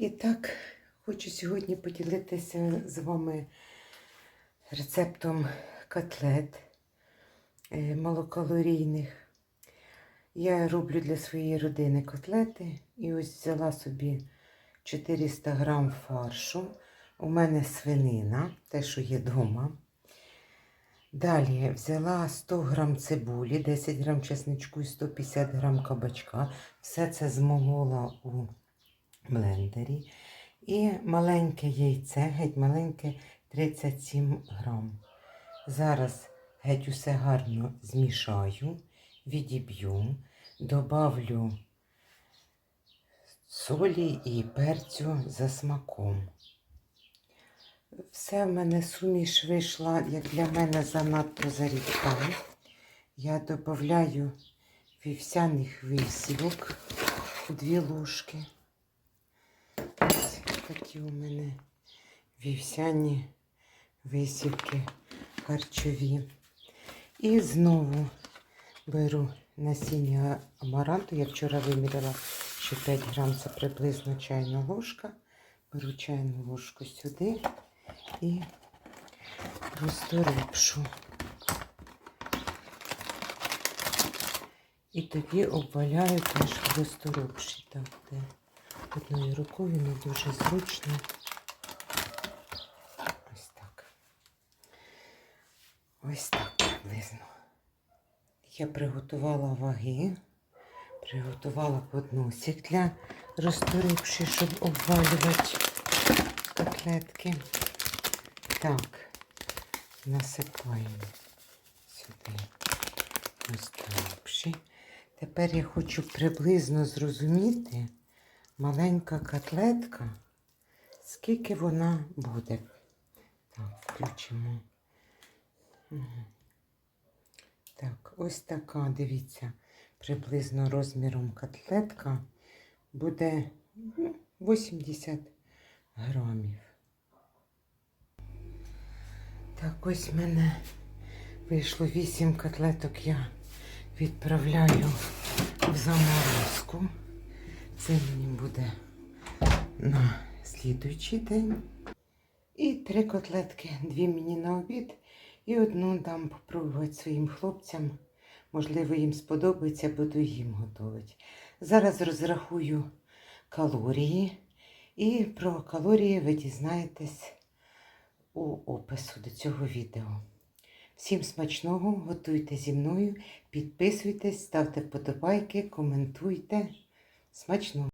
І так, хочу сьогодні поділитися з вами рецептом котлет е, малокалорійних. Я роблю для своєї родини котлети і ось взяла собі 400 грам фаршу. У мене свинина, те, що є вдома. Далі взяла 100 грам цибулі, 10 грам чесничку і 150 грам кабачка. Все це змолола у блендері. І маленьке яйце, геть маленьке 37 грам. Зараз геть усе гарно змішаю, відіб'ю, добавлю солі і перцю за смаком. Все в мене суміш вийшла, як для мене занадто зарідка. Я додаю вівсяних висівок, дві ложки. Такі у мене вівсяні висівки харчові. І знову беру насіння амаранту. Я вчора виміряла, що 5 грам це приблизно чайна ложка. Беру чайну ложку сюди і розторопшу. І тоді обваляю теж розторопші. Так, де одною рукою не дуже зручно. Ось так. Ось так приблизно. Я приготувала ваги, приготувала подносик для розторопші, щоб обвалювати котлетки. Так, насипаємо сюди розторопші. Тепер я хочу приблизно зрозуміти, маленька котлетка, скільки вона буде. Так, включимо. Так, ось така, дивіться, приблизно розміром котлетка буде ну, 80 грамів. Так, ось в мене вийшло 8 котлеток. Я відправляю в заморозку. Це мені буде на слідуючий день. І три котлетки, дві мені на обід. І одну дам попробувати своїм хлопцям. Можливо, їм сподобається, буду їм готувати. Зараз розрахую калорії. І про калорії ви дізнаєтесь у опису до цього відео. Всім смачного, готуйте зі мною, підписуйтесь, ставте вподобайки, коментуйте. Смачного!